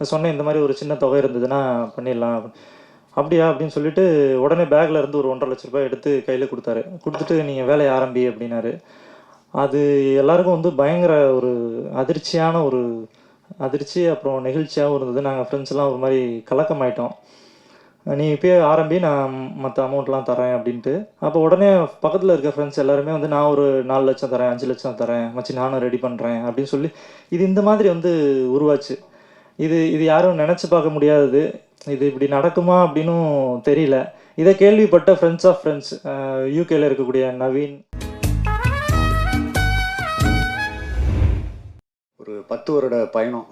நான் சொன்னேன் இந்த மாதிரி ஒரு சின்ன தொகை இருந்ததுன்னா பண்ணிடலாம். அப்படியா அப்படின்னு சொல்லிட்டு உடனே பேக்கில் இருந்து ஒரு ஒன்றரை லட்ச ரூபாய் எடுத்து கையில் கொடுத்தாரு. கொடுத்துட்டு நீங்கள் வேலையை ஆரம்பி அப்படின்னாரு. அது எல்லாருக்கும் வந்து பயங்கர ஒரு அதிர்ச்சியான ஒரு அதிர்ச்சி அப்புறம் நெகிழ்ச்சியாகவும் இருந்தது. நாங்கள் ஃப்ரெண்ட்ஸ்லாம் ஒரு மாதிரி கலக்கமாயிட்டோம். நீ இப்பயே ஆரம்பி நான் மற்ற அமௌண்ட்லாம் தரேன் அப்படின்ட்டு. அப்போ உடனே பக்கத்தில் இருக்க ஃப்ரெண்ட்ஸ் எல்லாருமே வந்து நான் ஒரு நாலு லட்சம் தரேன் அஞ்சு லட்சம் தரேன் மச்சி நானும் ரெடி பண்ணுறேன் அப்படின்னு சொல்லி இது இந்த மாதிரி வந்து உருவாச்சு. இது இது யாரும் நினச்சி பார்க்க முடியாதது. இது இப்படி நடக்குமா அப்படின்னும் தெரியல. இதை கேள்விப்பட்ட ஃப்ரெண்ட்ஸ் ஆஃப் ஃப்ரெண்ட்ஸ் யூகேல இருக்கக்கூடிய நவீன். ஒரு பத்து வருட பயணம்.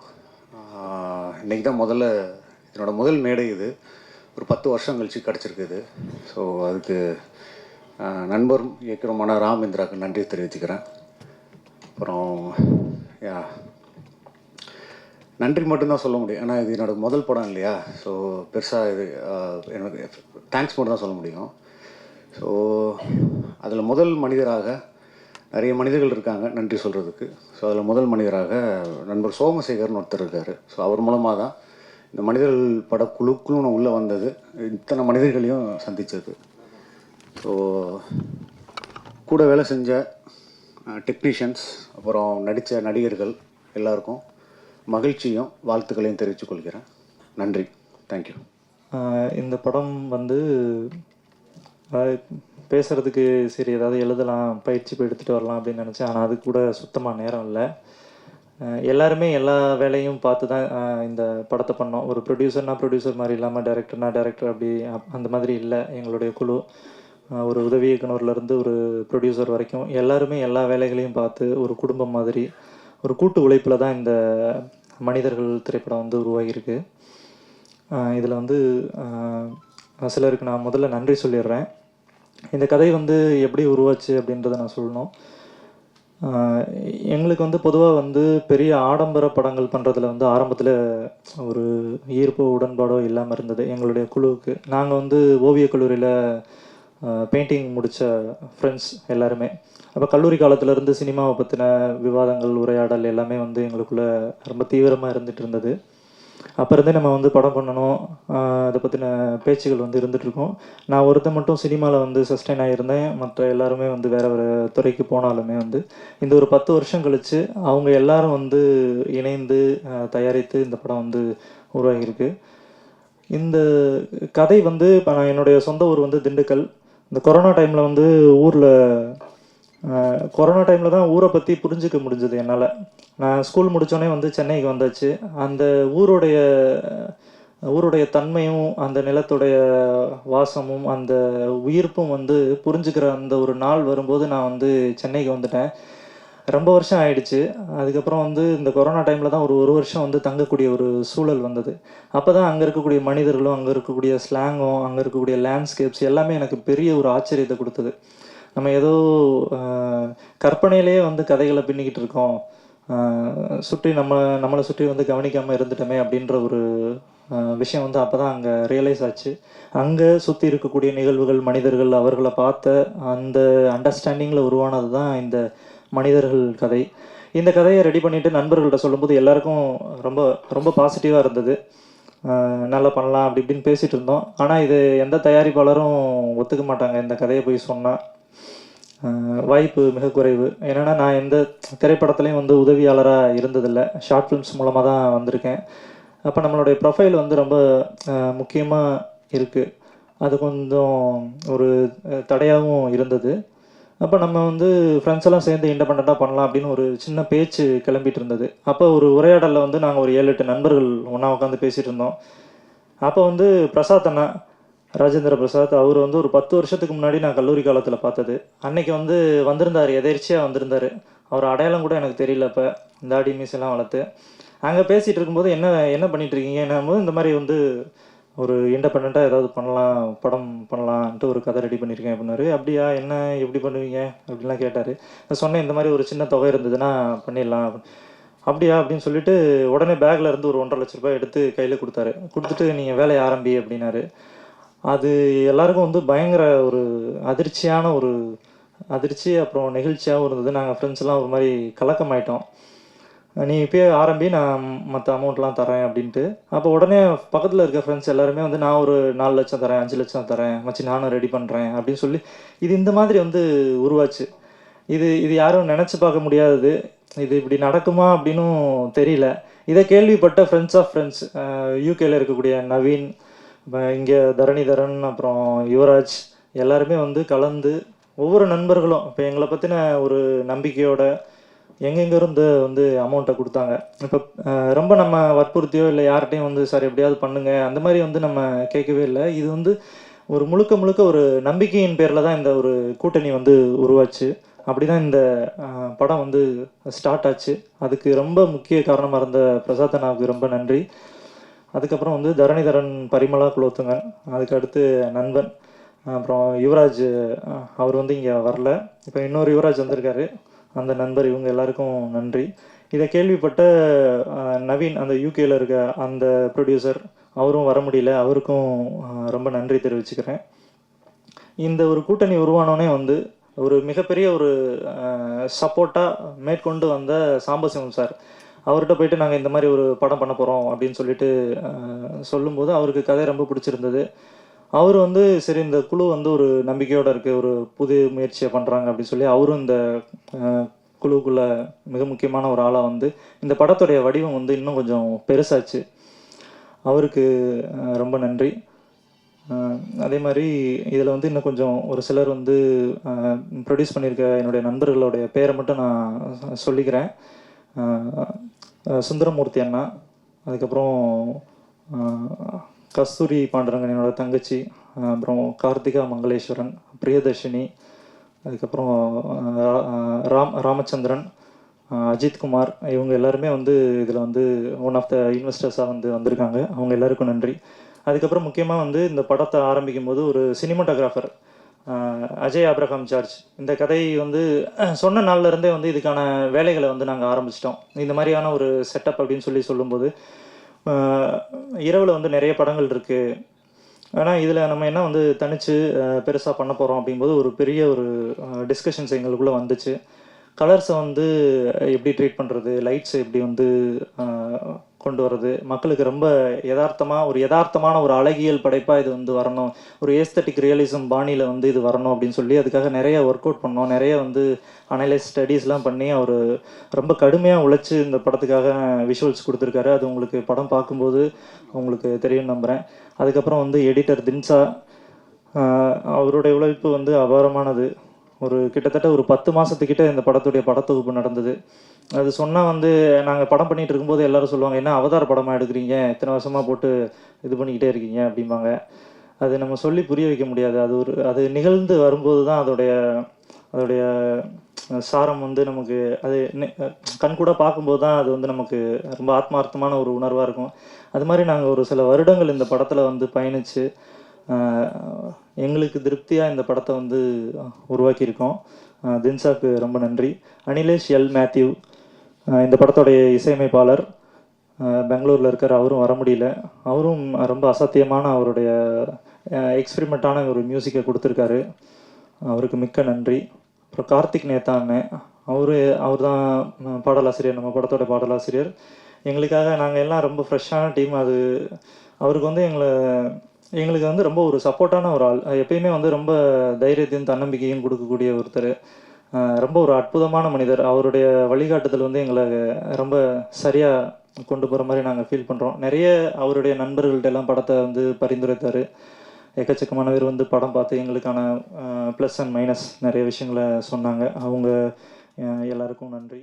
இன்றைக்கி இன்னைக்கு தான் முதல்ல என்னோட முதல் மேடை இது. ஒரு பத்து வருஷம் கழிச்சு கிடச்சிருக்கு இது. ஸோ அதுக்கு நண்பரும் நண்பர் இயக்குனருமான ராமேந்திராவுக்கு நன்றி தெரிவிச்சுக்கிறேன். அப்புறம் யா நன்றி மட்டும்தான் சொல்ல முடியும். ஏன்னா இது என்னோட முதல் படம் இல்லையா? ஸோ பெருசாக இது எனக்கு தேங்க்ஸ் மட்டும் தான் சொல்ல முடியும். ஸோ அதில் முதல் மனிதராக நிறைய மனிதர்கள் இருக்காங்க நன்றி சொல்கிறதுக்கு ஸோ அதில் முதல் மனிதராக நண்பர் சோமசேகர்னு ஒருத்தர் இருக்கார். ஸோ அவர் மூலமாக தான் இந்த மனிதர்கள் படக்குழுக்குன்னு நான் உள்ளே வந்தது இத்தனை மனிதர்களையும் சந்தித்தது ஸோ கூட வேலை செஞ்ச டெக்னீஷியன்ஸ் அப்புறம் நடித்த நடிகர்கள் எல்லாருக்கும் மகிழ்ச்சியும் வாழ்த்துக்களையும் தெரிவித்துக்கொள்கிறேன் நன்றி. தேங்க்யூ இந்த படம் வந்து பேசுகிறதுக்கு சரி ஏதாவது எழுதலாம் பயிற்சி போய் எடுத்துகிட்டு வரலாம் அப்படின்னு நினச்சேன். ஆனால் அது கூட சுத்தமாக நேரம் இல்லை. எல்லாருமே எல்லா வேலையும் பார்த்து தான் இந்த படத்தை பண்ணோம். ஒரு ப்ரொடியூசர்னா ப்ரொடியூசர் மாதிரி இல்லாமல் டேரக்டர்னா டேரக்டர் அப்படி அந்த மாதிரி இல்லை. எங்களுடைய குழு ஒரு உதவி இயக்குனர்லேருந்து ஒரு ப்ரொடியூசர் வரைக்கும் எல்லாருமே எல்லா வேலைகளையும் பார்த்து ஒரு குடும்பம் மாதிரி ஒரு கூட்டு உழைப்பில் தான் இந்த மனிதர்கள் திரைப்படம் வந்து உருவாகியிருக்கு. இதில் வந்து சிலருக்கு நான் முதல்ல நன்றி சொல்லிடுறேன். இந்த கதை வந்து எப்படி உருவாச்சு அப்படின்றத நான் சொல்லணும். எங்களுக்கு வந்து பொதுவாக வந்து பெரிய ஆடம்பர படங்கள் பண்ணுறதுல வந்து ஆரம்பத்தில் ஒரு ஈர்ப்போ உடன்பாடோ இல்லாமல் இருந்தது எங்களுடைய குழுவுக்கு. நாங்கள் வந்து ஓவியக் கல்லூரியில் பெயிண்டிங் முடித்த ஃப்ரெண்ட்ஸ் எல்லாருமே. அப்போ கல்லூரி காலத்திலேருந்து சினிமாவை பற்றின விவாதங்கள் உரையாடல் எல்லாமே வந்து எங்களுக்குள்ளே ரொம்ப தீவிரமாக இருந்துட்டு இருந்தது. அப்போ இருந்தே நம்ம வந்து படம் பண்ணணும் அதை பற்றின பேச்சுகள் வந்து இருந்துகிட்ருக்கோம் நான் ஒருத்தன் மட்டும் சினிமாவில் வந்து சஸ்டைன் ஆகியிருந்தேன் மற்ற எல்லாருமே வந்து வேறு வேறு துறைக்கு போனாலுமே வந்து இந்த ஒரு பத்து வருஷம் கழித்து அவங்க எல்லாரும் வந்து இணைந்து தயாரித்து இந்த படம் வந்து உருவாகியிருக்கு. இந்த கதை வந்து இப்போ நான் என்னுடைய சொந்த ஊர் வந்து திண்டுக்கல். இந்த கொரோனா டைமில் வந்து ஊரில் கொரோனா டைமில் தான் ஊரை பற்றி புரிஞ்சிக்க முடிஞ்சது என்னால். நான் ஸ்கூல் முடித்தோடனே வந்து சென்னைக்கு வந்தாச்சு. அந்த ஊருடைய ஊருடைய தன்மையும் அந்த நிலத்துடைய வாசமும் அந்த உயிர்ப்பும் வந்து புரிஞ்சுக்கிற அந்த ஒரு நாள் வரும்போது நான் வந்து சென்னைக்கு வந்துட்டேன். ரொம்ப வருஷம் ஆயிடுச்சு. அதுக்கப்புறம் வந்து இந்த கொரோனா டைமில் தான் ஒரு ஒரு வருஷம் வந்து தங்கக்கூடிய ஒரு சூழல் வந்தது. அப்போ தான் அங்கே இருக்கக்கூடிய மனிதர்களும் அங்கே இருக்கக்கூடிய ஸ்லாங்கும் அங்கே இருக்கக்கூடிய லேண்ட்ஸ்கேப்ஸ் எல்லாமே எனக்கு பெரிய ஒரு ஆச்சரியத்தை கொடுத்தது. நம்ம ஏதோ கற்பனையிலேயே வந்து கதைகளை பின்னிக்கிட்டு இருக்கோம். சுற்றி நம்ம நம்மளை சுற்றி வந்து கவனிக்காமல் இருந்துட்டோமே அப்படின்ற ஒரு விஷயம் வந்து அப்போ தான் அங்கே ரியலைஸ் ஆச்சு. அங்கே சுற்றி இருக்கக்கூடிய நிகழ்வுகள் மனிதர்கள் அவர்களை பார்த்த அந்த அண்டர்ஸ்டாண்டிங்கில் உருவானது தான் இந்த மனிதர்கள் கதை. இந்த கதையை ரெடி பண்ணிட்டு நண்பர்கள்ட்ட சொல்லும்போது எல்லாருக்கும் ரொம்ப ரொம்ப பாசிட்டிவாக இருந்தது. நல்லா பண்ணலாம் அப்படி இப்படின்னு பேசிகிட்டு இருந்தோம். ஆனால் இது எந்த தயாரிப்பாளரும் ஒத்துக்க மாட்டாங்க இந்த கதையை போய் சொன்னால் வாய்ப்பு மிக குறைவு. ஏன்னா நான் எந்த திரைப்படத்துலையும் வந்து உதவியாளராக இருந்ததில்லை. ஷார்ட் ஃபிலிம்ஸ் மூலமாக தான் வந்திருக்கேன். அப்போ நம்மளுடைய ப்ரொஃபைல் வந்து ரொம்ப முக்கியமாக இருக்குது அது கொஞ்சம் ஒரு தடையாகவும் இருந்தது. அப்போ நம்ம வந்து ஃப்ரெண்ட்ஸ் எல்லாம் சேர்ந்து இண்டிபெண்ட்டாக பண்ணலாம் அப்படின்னு ஒரு சின்ன பேச்சு கிளம்பிட்டு இருந்தது. அப்போ ஒரு உரையாடலில் வந்து நாங்கள் ஒரு ஏழு எட்டு நண்பர்கள் ஒன்றா உட்காந்து பேசிகிட்டு இருந்தோம். அப்போ வந்து பிரசாத் அண்ணா ராஜேந்திர பிரசாத் அவர் வந்து ஒரு பத்து வருஷத்துக்கு முன்னாடி நான் கல்லூரி காலத்தில் பார்த்தது. அன்னைக்கு வந்து வந்திருந்தார் எதேர்ச்சியாக வந்திருந்தார். அவர் அடையாளம் கூட எனக்கு தெரியல இப்போ. தாடி மீசெல்லாம் வளர்த்து. அங்கே பேசிகிட்டு இருக்கும்போது என்ன என்ன பண்ணிட்டு இருக்கீங்க? என்னும்போது இந்த மாதிரி வந்து ஒரு இண்டிபெண்ட்டாக ஏதாவது பண்ணலாம் படம் பண்ணலான்ட்டு ஒரு கதை ரெடி பண்ணியிருக்கேன் அப்படின்னாரு. அப்படியா? என்ன? எப்படி பண்ணுவீங்க? அப்படின்லாம் கேட்டார். சொன்னேன் இந்த மாதிரி ஒரு சின்ன தொகை இருந்ததுன்னா பண்ணிடலாம். அப்படியா? அப்படின்னு சொல்லிட்டு உடனே பேக்கில் இருந்து ஒரு ஒன்றரை லட்ச ரூபாய் எடுத்து கையில் கொடுத்தாரு. கொடுத்துட்டு நீங்கள் வேலையை ஆரம்பி அப்படின்னாரு. அது எல்லாருக்கும் வந்து பயங்கர ஒரு அதிர்ச்சியான ஒரு அதிர்ச்சி அப்புறம் நெகிழ்ச்சியாகவும் இருந்தது. நாங்கள் ஃப்ரெண்ட்ஸ்லாம் ஒரு மாதிரி கலக்கமாயிட்டோம். நீ இப்பயே ஆரம்பி நான் மற்ற அமௌண்ட்லாம் தரேன் அப்படின்ட்டு. அப்போ உடனே பக்கத்தில் இருக்க ஃப்ரெண்ட்ஸ் எல்லாருமே வந்து நான் ஒரு நாலு லட்சம் தரேன் அஞ்சு லட்சம் தரேன் மச்சி நானும் ரெடி பண்ணுறேன் அப்படின்னு சொல்லி இது இந்த மாதிரி வந்து உருவாச்சு. இது இது யாரும் நினச்சி பார்க்க முடியாதது இது இப்படி நடக்குமா அப்படின்னும் தெரியல. இதை கேள்விப்பட்ட ஃப்ரெண்ட்ஸ் ஆஃப் ஃப்ரெண்ட்ஸ் யூகேல இருக்கக்கூடிய நவீன் இப்போ இங்கே தரணிதரன் அப்புறம் யுவராஜ் எல்லாருமே வந்து கலந்து ஒவ்வொரு நண்பர்களும் இப்போ எங்களை பற்றின ஒரு நம்பிக்கையோட எங்கெங்கேருந்து வந்து அமௌண்ட்டை கொடுத்தாங்க. இப்போ ரொம்ப நம்ம வற்புறுத்தியோ இல்லை யார்கிட்டையும் வந்து சார் எப்படியாவது பண்ணுங்க. அந்த மாதிரி வந்து நம்ம கேட்கவே இல்லை. இது வந்து ஒரு முழுக்க முழுக்க ஒரு நம்பிக்கையின் பேரில் தான் இந்த ஒரு கூட்டணி வந்து உருவாச்சு. அப்படி தான் இந்த படம் வந்து ஸ்டார்ட் ஆச்சு. அதுக்கு ரொம்ப முக்கிய காரணமாக இருந்த பிரசாத் அண்ணாவுக்கு ரொம்ப நன்றி. அதுக்கப்புறம் வந்து தரணிதரன் பரிமளா குலோத்துங்கன் அதுக்கடுத்து நண்பன் அப்புறம் யுவராஜ் அவர் வந்து இங்கே வரல. இப்போ இன்னொரு யுவராஜ் வந்திருக்காரு. அந்த நண்பர் இவங்க எல்லாருக்கும் நன்றி. இதை கேள்விப்பட்ட நவீன் அந்த யூகேல இருக்க அந்த ப்ரொடியூசர் அவரும் வர முடியல. அவருக்கும் ரொம்ப நன்றி தெரிவிச்சுக்கிறேன். இந்த ஒரு கூட்டணி உருவானோடனே வந்து ஒரு மிகப்பெரிய ஒரு சப்போர்ட்டாக மேற்கொண்டு வந்த சாம்பசிவம் சார். அவர்கிட்ட போயிட்டு நாங்கள் இந்த மாதிரி ஒரு படம் பண்ண போகிறோம் அப்படின்னு சொல்லிட்டு சொல்லும்போது அவருக்கு கதை ரொம்ப பிடிச்சிருந்தது. அவர் வந்து சரி இந்த குழு வந்து ஒரு நம்பிக்கையோடு இருக்குது ஒரு புது முயற்சியை பண்ணுறாங்க அப்படின்னு சொல்லி அவரும் இந்த குழுக்குள்ளே மிக முக்கியமான ஒரு ஆளாக வந்து இந்த படத்துடைய வடிவம் வந்து இன்னும் கொஞ்சம் பெருசாச்சு. அவருக்கு ரொம்ப நன்றி. அதே மாதிரி இதில் வந்து இன்னும் கொஞ்சம் ஒரு சிலர் வந்து ப்ரொடியூஸ் பண்ணியிருக்க என்னுடைய நண்பர்களுடைய பேரை மட்டும் நான் சொல்லிக்கிறேன். சுந்தரமூர்த்தி அண்ணா அதுக்கப்புறம் கஸ்தூரி பாண்டரங்கன் என்னோட தங்கச்சி அப்புறம் கார்த்திகா மங்களேஸ்வரன் பிரியதர்ஷினி அதுக்கப்புறம் ராம் ராமச்சந்திரன் அஜித்குமார் அஜித் குமார் இவங்க எல்லாருமே வந்து இதில் வந்து ஒன் ஆஃப் த இன்வெஸ்டர்ஸாக வந்து வந்திருக்காங்க. அவங்க எல்லாருக்கும் நன்றி. அதுக்கப்புறம் முக்கியமாக வந்து இந்த படத்தை ஆரம்பிக்கும் போது ஒரு சினிமாட்டோகிராஃபர் அஜய் அப்ரஹாம் ஜார்ஜ் இந்த கதை வந்து சொன்ன நாள்ல இருந்தே வந்து இதுக்கான வேலைகளை வந்து நாங்கள் ஆரம்பிச்சிட்டோம். இந்த மாதிரியான ஒரு செட்டப் அப்படின்னு சொல்லி சொல்லும்போது இரவில் வந்து நிறைய படங்கள் இருக்குது ஆனால் இதில் நம்ம என்ன வந்து தனித்து பெருசாக பண்ண போகிறோம் அப்படிங்கும்போது ஒரு பெரிய ஒரு டிஸ்கஷன்ஸ் எங்களுக்குள்ளே வந்துச்சு. கலர்ஸை வந்து எப்படி ட்ரீட் பண்ணுறது லைட்ஸை எப்படி வந்து கொண்டு வர்றது மக்களுக்கு ரொம்ப யதார்த்தமாக ஒரு யதார்த்தமான ஒரு அழகியல் படைப்பாக இது வந்து வரணும். ஒரு ஏஸ்தட்டிக் ரியலிசம் பாணியில் வந்து இது வரணும் அப்படின்னு சொல்லி அதுக்காக நிறைய ஒர்க் அவுட் பண்ணோம். நிறைய வந்து அனலைஸ் ஸ்டடீஸ்லாம் பண்ணி அவர் ரொம்ப கடுமையாக உழைச்சி இந்த படத்துக்காக விஷுவல்ஸ் கொடுத்துருக்காரு. அது உங்களுக்கு படம் பார்க்கும்போது உங்களுக்கு தெரியும் நம்புகிறேன் அதுக்கப்புறம் வந்து எடிட்டர் தின்சா அவருடைய உழைப்பு வந்து அபாரமானது. ஒரு கிட்டத்தட்ட ஒரு பத்து மாதத்துக்கிட்ட இந்த படத்துடைய படத்தொகுப்பு நடந்தது. அது சொன்னால் வந்து நாங்கள் படம் பண்ணிட்டு இருக்கும்போது எல்லாரும் சொல்லுவாங்க என்ன அவதார படமாக எடுக்கிறீங்க? இத்தனை வருஷமாக போட்டு இது பண்ணிக்கிட்டே இருக்கீங்க அப்படிம்பாங்க. அது நம்ம சொல்லி புரிய வைக்க முடியாது. அது ஒரு அது நிகழ்ந்து வரும்போது தான் அதோடைய அதோடைய சாரம் வந்து நமக்கு அது கண் கூட பார்க்கும்போது தான் அது வந்து நமக்கு ரொம்ப ஆத்மார்த்தமான ஒரு உணர்வாக இருக்கும். அது மாதிரி நாங்கள் ஒரு சில வருடங்கள் இந்த படத்தில் வந்து பயணித்து எங்களுக்கு திருப்தியாக இந்த படத்தை வந்து உருவாக்கியிருக்கோம். தின்சாக்கு ரொம்ப நன்றி. அனிலேஷ் எல் மேத்யூ இந்த படத்தோடைய இசையமைப்பாளர் பெங்களூரில் இருக்கார். அவரும் வர முடியல. அவரும் ரொம்ப அசாத்தியமான அவருடைய எக்ஸ்பிரிமெண்ட்டான ஒரு மியூசிக்கை கொடுத்துருக்காரு. அவருக்கு மிக்க நன்றி. அப்புறம் கார்த்திக் நேதா அண்ணன் அவரு அவர் தான் பாடலாசிரியர் நம்ம படத்தோட பாடலாசிரியர். எங்களுக்காக நாங்கள் எல்லாம் ரொம்ப ஃப்ரெஷ்ஷான டீம் அது. அவருக்கு வந்து எங்களை எங்களுக்கு வந்து ரொம்ப ஒரு சப்போர்ட்டான ஒரு ஆள். எப்பயுமே வந்து ரொம்ப தைரியத்தையும் தன்னம்பிக்கையும் கொடுக்கக்கூடிய ஒருத்தர். ரொம்ப ஒரு அற்புதமான மனிதர். அவருடைய வழிகாட்டுதல் வந்து எங்களை ரொம்ப சரியாக கொண்டு போகிற மாதிரி நாங்கள் ஃபீல் பண்ணுறோம் நிறைய அவருடைய நண்பர்கள்ட்ட எல்லாம் படத்தை வந்து பரிந்துரைத்தார். எக்கச்சக்கமான பேர் வந்து படம் பார்த்து எங்களுக்கான ப்ளஸ் அண்ட் மைனஸ் நிறைய விஷயங்களை சொன்னாங்க. அவங்க எல்லாருக்கும் நன்றி.